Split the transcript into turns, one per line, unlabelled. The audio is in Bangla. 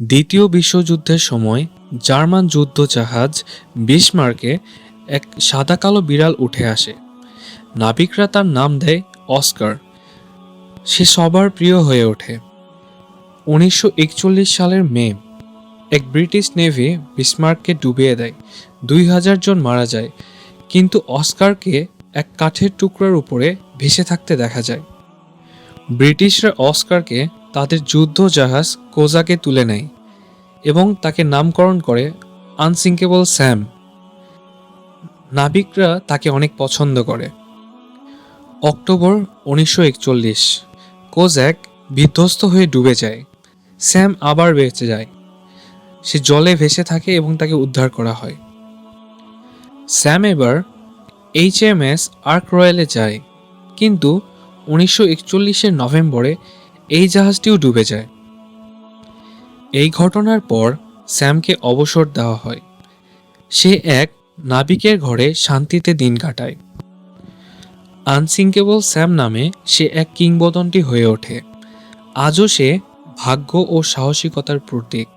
দ্বিতীয় বিশ্বযুদ্ধের সময় জার্মান যুদ্ধ জাহাজ বিসমার্কে এক সাদা কালো বিড়াল উঠে আসে। নাবিকরা তার নাম দেয় অস্কার। সে সবার প্রিয় হয়ে ওঠে। উনিশশো একচল্লিশ সালের মে, এক ব্রিটিশ নেভি বিসমার্ককে ডুবিয়ে দেয়। দুই হাজার জন মারা যায়, কিন্তু অস্কারকে এক কাঠের টুকরার উপরে ভেসে থাকতে দেখা যায়। ব্রিটিশরা অস্কারকে তাদের যুদ্ধ জাহাজ কোজাকে তুলে নেয় এবং তাকে নামকরণ করে আনসিঙ্কেবল স্যাম। নাবিকরা তাকে অনেক পছন্দ করে। অক্টোবর উনিশশো একচল্লিশ কোজ্যাক বিধ্বস্ত হয়ে ডুবে যায়। স্যাম আবার বেঁচে যায়। সে জলে ভেসে থাকে এবং তাকে উদ্ধার করা হয়। স্যাম এবার এইচ এম এস আর্ক রয়েলে যায়। কিন্তু উনিশশো একচল্লিশের নভেম্বরে এই জাহাজটিও ডুবে যায়। এই ঘটনার পর স্যামকে অবসর দেওয়া হয়। সে এক নাবিকের ঘরে শান্তিতে দিন কাটায়। আনসিঙ্কেবল স্যাম নামে সে এক কিংবদন্তি হয়ে ওঠে। আজও সে ভাগ্য ও সাহসিকতার প্রতীক।